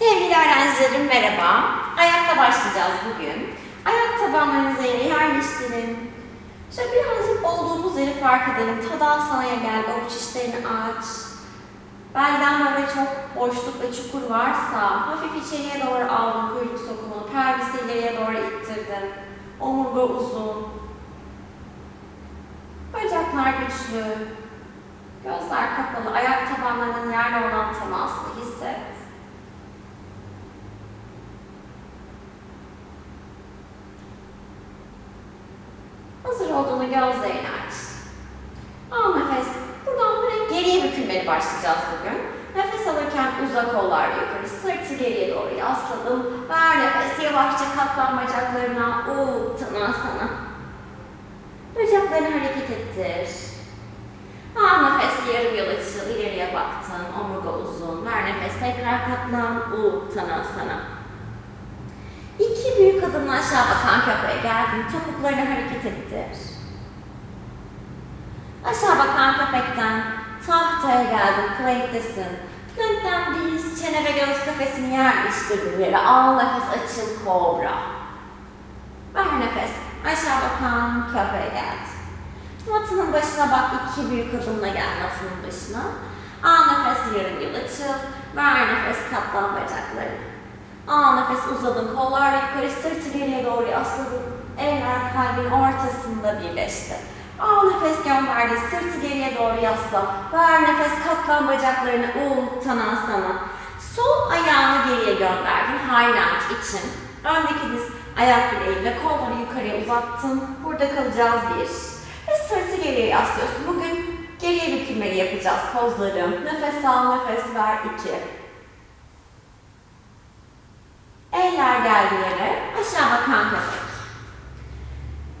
Sevgili öğrencilerim merhaba. Ayakta başlayacağız bugün. Ayak tabanlarınızı yere yerleştirin. Şöyle birazcık olduğumuz yeri fark edelim. Tadasana gel, avuç içlerini aç. Belden böyle çok boşluk ve çukur varsa hafif içeriye doğru aldın kuyruk sokumunu. Pelvisi ileriye doğru ittirdin. Omurga uzun. Bacaklar güçlü. Gözler kapalı. Ayak tabanlarının yerle olan temasını hisset. Hazır olduğunu gözlerini aç. Al nefes. Buradan böyle geriye başlayacağız bugün. Nefes alırken uzak kollar yukarı, sırtı geriye doğru yasladım. Ver nefes, yavaşça katlan bacaklarına. Uttanasana. Bacaklarını hareket ettir. Al nefes, yarım yol açıl, ileriye baktın. Omurga uzun. Ver nefes, tekrar katlan. Uttanasana. İki büyük adımla aşağı bakan köpeğe geldin. Topuklarını hareket ettir. Aşağı bakan köpekten tahtaya geldin. Plank'tesin. Plank'ten diz, çene ve göğüs kafesini yerleştirdin yere. Al nefes açıl kobra. Ver nefes. Aşağı bakan köpeğe geldi. Matının başına bak. iki büyük adımla gel matının başına. Al nefes yarım yıl açıl. Ver nefes katlan bacaklarını. Al nefes uzadın, kollar yukarı, sırtı geriye doğru yasladın. Eller kalbin ortasında birleşti. Al nefes gönderdin, sırtı geriye doğru yasla. Ver nefes, katlan bacaklarını, uttanasana. Sol ayağını geriye gönderdin, high lunge için. Öndeki diz ayak bileğiyle kolları yukarıya uzattın. Burada kalacağız bir. Ve sırtı geriye yaslıyorsun. Bugün geriye bükülmeli yapacağız pozları. Nefes al, nefes ver, iki. Eller geldi yere. Aşağı bakan köpek.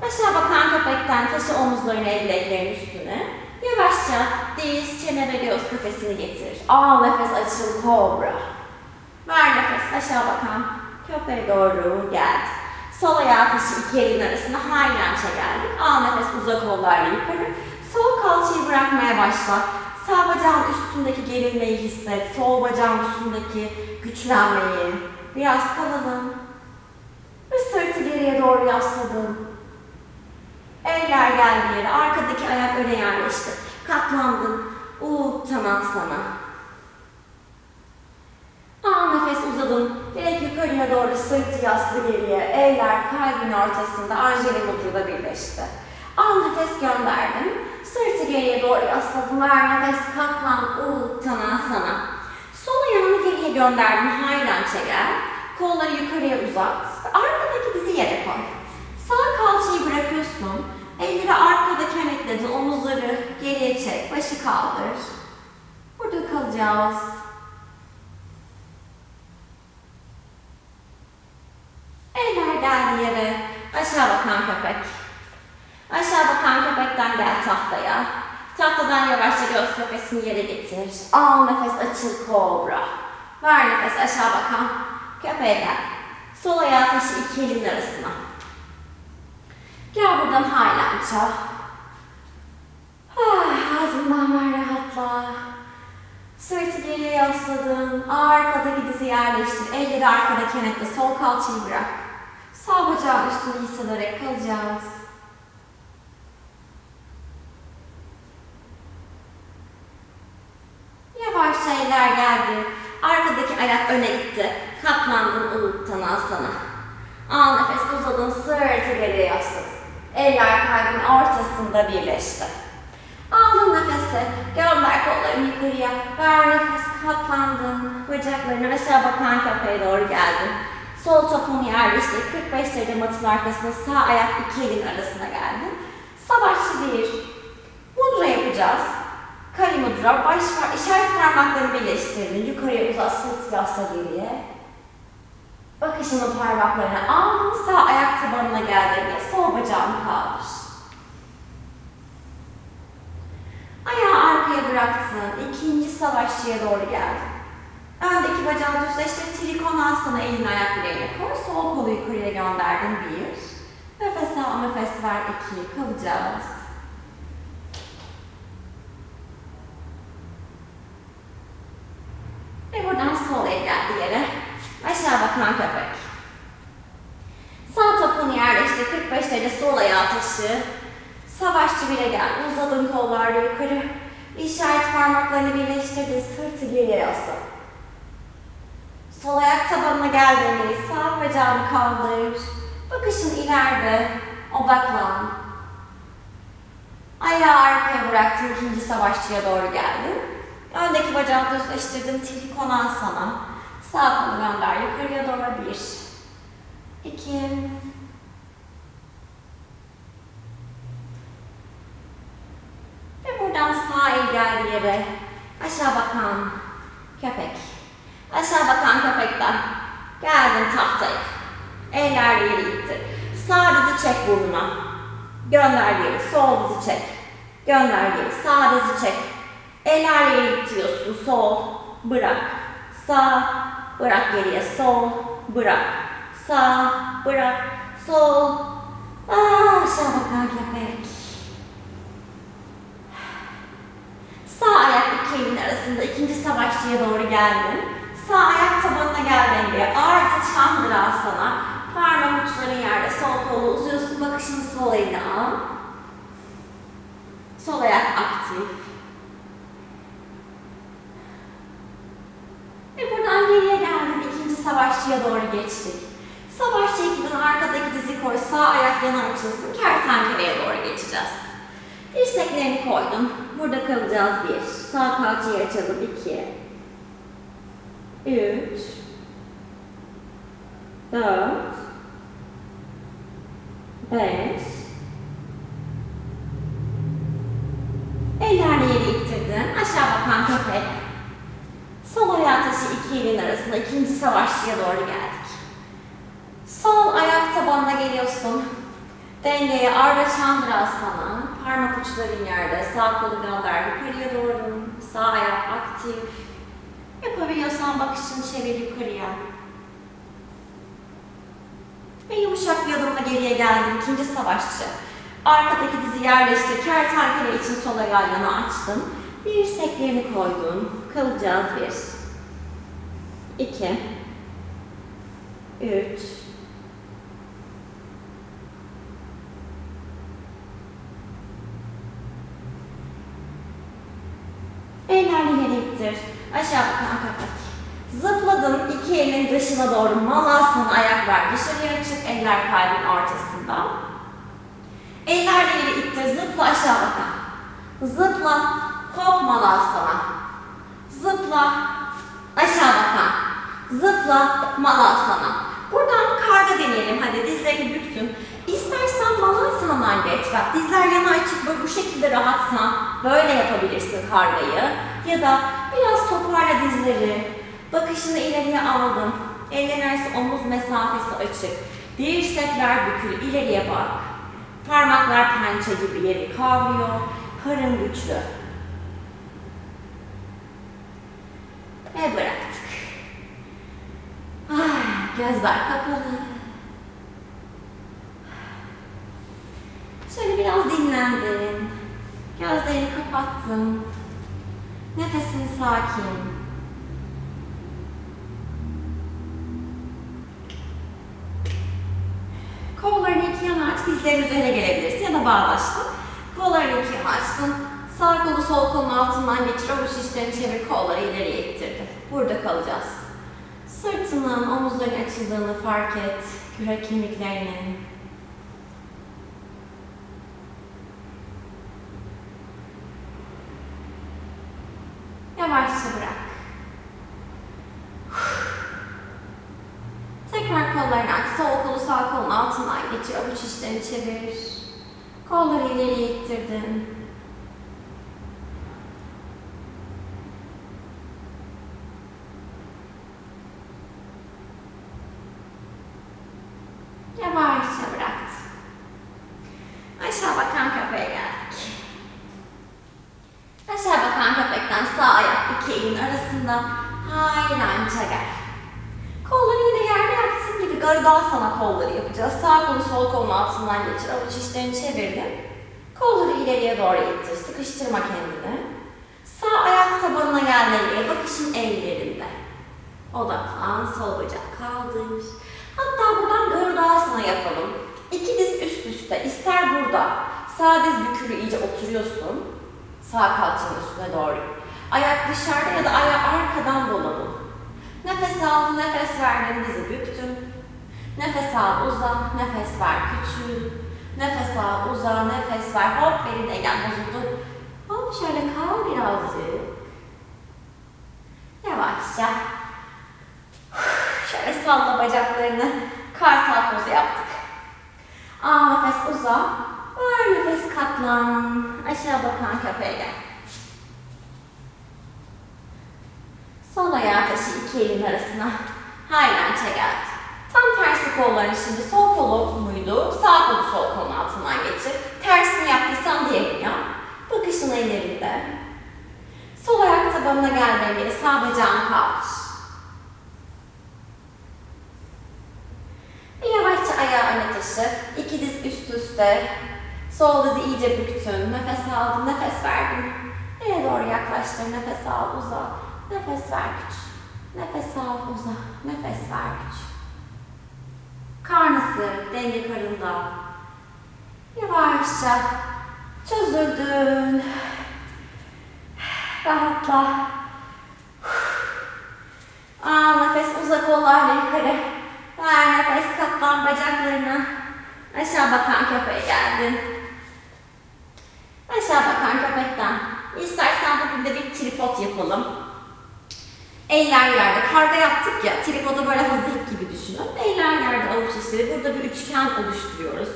Aşağı bakan köpekten taşı omuzlarını el bileklerin üstüne. Yavaşça diz, çene ve göğüs kafesini getir. Al nefes açıl kobra. Ver nefes aşağı bakan köpeğe doğru geldi. Sol ayağı taşı iki elin arasında high lunge'a geldik. Al nefes uzak kollarla yukarı. Sol kalçayı bırakmaya başla. Sağ bacağın üstündeki gerilmeyi hisset. Sol bacağın üstündeki güçlenmeyi. Biraz kalalım. Ve sırtı geriye doğru yasladın. Eller geldi yere. Arkadaki ayak öne yerleşti. Katlandın. Uttamam sana. Al nefes uzadın. Direkt yukarıya doğru sırtı yaslı geriye. Eller kalbin ortasında Anjeli Mudru'da birleşti. Al nefes gönderdin. Sırtı geriye doğru yasladın. Ver nefes katlan. Uttamam sana. Sol ayağını geriye gönderdin. Lunge'e gel. Kolları yukarıya uzat. Arkadaki dizi yere koy. Sağ kalçayı bırakıyorsun. Elleri arkada kenetledin. Omuzları geriye çek. Başı kaldır. Burada kalacağız. Eller geldi yere. Aşağı bakan köpek. Aşağı bakan köpekten gel tahtaya. Tahtadan yavaşça göğüs kafesini yere getir. Al nefes açıl kobra. Ver nefes aşağı bakan köpeğe gel. Sol ayağı taşı iki elin arasına. Gel buradan haylança. Ah, ağzından ver rahatla. Sırtı geriye yasladın. Arkadaki dizi yerleştir. Elleri arkada kenetle. Sol kalçayı bırak. Sağ bacağın üstünü hissederek kalacağız. Yavaşça eller geldi. Arkadaki ayak öne gitti. Katlandın uluktan aslana. Al nefes uzadın. Sırtı geriye yasladın. Eller kalbin ortasında birleşti. Aldın nefesi. Gönder kollarını yukarıya. Ver nefes. Katlandın. Bacaklarını aşağı bakan köpeğe doğru geldin. Sol topunu yerleştir. 45 derece matın arkasında sağ ayak iki elin arasına geldin. Savaşçı bir. Mudra yapacağız. Kali mudra. Baş işaret parmaklarını birleştirdin. Yukarıya uzat. Sırt yasla geriye. Bakışını parmaklarına aldın. Sağ ayak tabanına geldin ve sol bacağını kaldır. Ayağı arkaya bıraktın. İkinci savaşçıya doğru geldin. Öndeki bacağı düzleştir. Trikonasana elini ayak bileğine koy. Sol kolu yukarıya gönderdin. Bir. Nefes al, nefes ver. iki. Kalacağız. Ve buradan sol el geldi yere. Aşağı bakan köpek. Sağ topunu yerleştir. 45 derece sol ayağı taşı. Savaşçı bile gel. Uzadın kollarla yukarı. İşaret parmaklarını birleştirdi. Sırtı geriye yaslan. Sol ayak tabanına geldiğinde sağ bacağını kaldır. Bakışın ileride. Odaklan. Ayağı arkaya bıraktın. ikinci savaşçıya doğru geldin. Öndeki bacağı düzleştirdin. Tili konan sana. Sağ kolu gönder yukarıya doğru bir. İki. Ve buradan sağ el geldi yere. Aşağı bakan köpek. Aşağı bakan köpekten geldin tahtaya. Eller yeri gitti. Sağ dizi çek burnuna. Gönder geri. Sol dizi çek. Gönder geri. Sağ dizi çek. Eller yeri itiyorsun. Sol. Bırak. Sağ. Bırak geriye. Sol. Bırak. Sağ. Bırak. Sol. Aa, aşağı bakan köpek. Sağ ayak iki elin arasında ikinci savaşçıya doğru geldin. Sağ ayak tabanına geldiğinde ağırda çandıra sana. Parmak uçların yerde sol kolu uzuyorsun. Bakışını sol eline al. Sol ayak aktif. Ve buradan geriye geldin. ikinci savaşçıya doğru geçtik. Savaşçı ikiden arkadaki dizi koy. Sağ ayak yana açılsın. Kertenkeleye doğru geçeceğiz. Dirseklerini koydum. Burada kalacağız bir. Sağ kalçayı açalım iki. Üç. Dört. Beş. Ellerle yeri ittirdin. Aşağı bakan köpek. Sol elin arasında ikinci savaşçıya doğru geldik. Sol ayak tabanına geliyorsun. Dengeye arda çandıra sana. Parmak uçların yerde. Sağ kolu gönder yukarıya doğru. Sağ ayak aktif. Yapabiliyorsan bakışını çevir yukarıya. Ve yumuşak bir adımla geriye geldin. İkinci savaşçı. Arkadaki dizi yerleştir. Kertenkele için sol ayağı yana açtın. Dirseklerini koydun. Kalacağız bir. İki. Üç. Ellerini yere ittir. Aşağı bakan köpek. Zıpladın iki elin dışına doğru malasını ayak ver. Dışarıya çık eller kalbin ortasında. Ellerle yere ittir. Zıpla aşağı bakan. Zıpla. Hop malasana. Zıpla. Aşağı bakan. Zıpla malasana. Buradan karga deneyelim. Hadi dizlerini büktün. İstersen malasandan geç. Bak dizler yana açık böyle bu şekilde rahatsan böyle yapabilirsin kargayı. Ya da biraz toparla dizleri. Bakışını ileriye aldın. Ellerin omuz mesafesi açık. Dirsekler bükülü. ileriye bak. Parmaklar pençe gibi yeri kavruyor. Karın güçlü. Ve bıraktık. Ay, gözler kapalı. Şöyle biraz dinlendin. Gözlerini kapattın. Nefesin sakin. Kollarını iki yana aç, dizlerin üzerine gelebilirsin ya da bağdaştın. Kollarını iki yana açtın. Sağ kolu sol kolun altından geçir, avuç içlerini çevir, kolları ileriye ittirdin. Burada kalacağız. Sırtının, omuzların açıldığını fark et. Kürek kemiklerinin. Yavaşça bırak. Tekrar kollarını aç. Sol kolu sağ kolun altından geçir. Avuç içlerini çevir. Kolları ileriye ittirdin. Yavaşça bıraktın. Aşağı bakan köpeğe geldik. Aşağı bakan köpekten sağ ayak iki elin arasında hayranca gel. Kolları yine yerde yaptığın gibi garıdan sana kolları yapacağız. Sağ kolu sol kolun altından geçir. Avuç içlerini çevirdin. Kolları ileriye doğru ittir. Sıkıştırma kendini. Sağ ayak tabanına gel nereye? Bakışın ellerinde. Odaklan, sol bacak kaldır. Hatta buradan gırdarsana yapalım. İki diz üst üste, ister burada. Sağ diz bükülü iyice oturuyorsun. Sağ kalçanın üstüne doğru. Ayak dışarıda ya da ayağı arkadan doladın. Nefes al, nefes verdin, dizi büktün. Nefes al, uza, nefes ver, küçül. Nefes al, uza, nefes ver. Hop, belin degen bozuldu. Hop, şöyle kal birazcık. Yavaşça. Salla bacaklarını. Kartal pozu yaptık. Al nefes uza. Ver nefes katlan. Aşağı bakan köpeğe. Sol ayağı taşı iki elin arasına. Hayrança geldi. Tam tersi kolların şimdi sol kolu muydu? Sağ kolu sol kolun altından geçir. Tersini yaptıysan diğerini yap. Bakışın ellerinde. Sol ayak tabanına geldiğin yere sağ bacağını kaldır. Ve yavaşça ayağı taşı. İki diz üst üste. Sol dizi iyice büktün. Nefes aldın, nefes verdin. Nereye doğru yaklaştır. Nefes al, uza. Nefes ver güç. Nefes al, uza. Nefes ver güç. Karnısı, denge karında. Yavaşça çözüldün. Rahatla. Al nefes uza kollarla yukarı. Ver nefes katlan bacaklarına. Aşağı bakan köpeğe geldin. Aşağı bakan köpekten. İstersen bugün de bir tripod yapalım. Eller yerde. Karga yaptık ya. Tripodu böyle hazırlık gibi düşünün. Eller yerde avuç içleri. Burada bir üçgen oluşturuyoruz.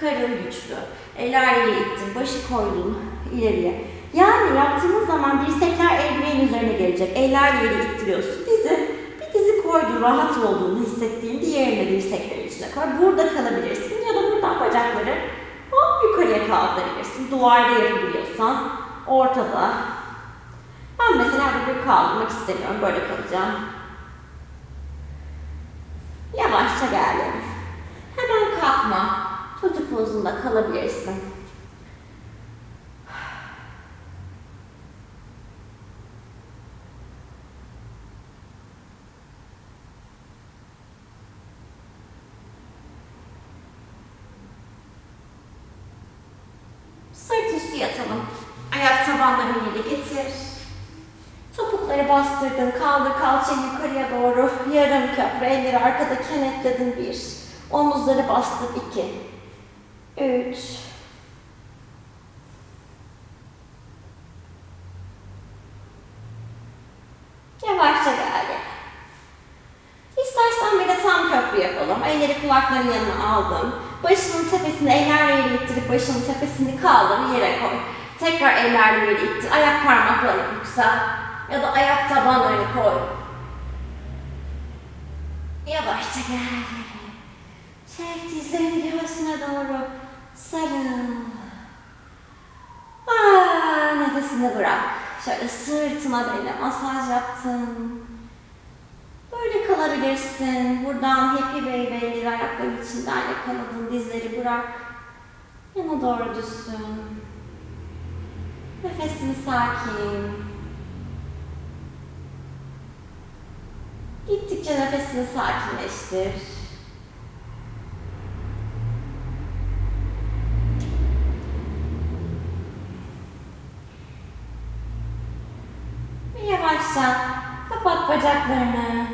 Karın güçlü. Eller yere ittin. Başı koydun ileriye. Yani yaptığımız zaman dirsekler el bileğin üzerine gelecek. Eller yere ittiriyorsun. Dizi bir dizi koydun. Rahat olduğunu hissettiğin diğerini dirseklerin içine koy. Burada kalabilirsin. Ya da buradan bacakları hop yukarıya kaldırabilirsin. Duvarda yapabiliyorsan ortada. Ben mesela burada kaldırmak istemiyorum. Böyle kalacağım. Yavaşça geldim. Pozunda kalabilirsin. Sırt üstü yatalım. Ayak tabanlarını ileri getir. Topukları bastırdın, kaldır kalçayı yukarıya doğru. Yarım köprü, elleri arkada kenetledin bir. Omuzları bastır iki. Üç. Yavaşça gel gel. İstersen bir de tam köprü yapalım. Elleri kulakların yanına aldım. Başının tepesini ellerle yere ittirip başının tepesini kaldır, yere koy. Tekrar ellerle yere ittir. Ayak parmaklarını yüksel. Ya da ayak tabanlarını koy. Yavaşça gel. Çek dizlerini göğsüne doğru. Sarıl. Aa, nefesini bırak. Şöyle sırtına böyle masaj yaptın. Böyle kalabilirsin. Buradan happy baby'leri ayakların içinden yakaladın. Dizleri bırak. Yana doğru düşsün. Nefesini sakin. Gittikçe nefesini sakinleştir. Ve yavaşça kapat bacaklarını.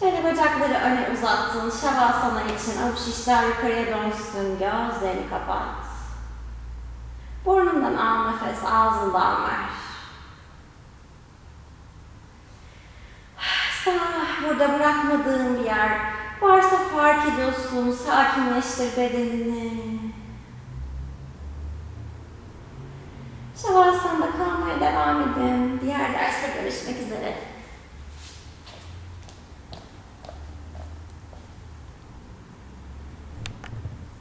Şöyle bacakları öne uzattın. Şavasana için avuç işler yukarıya dönsün. Gözlerini kapat. Burnundan al nefes, ağzından ver. Sağ, burada bırakmadığın bir yer varsa fark ediyorsun. Sakinleştir bedenini. Şavasanda kalmaya devam edin. Diğer derste görüşmek üzere.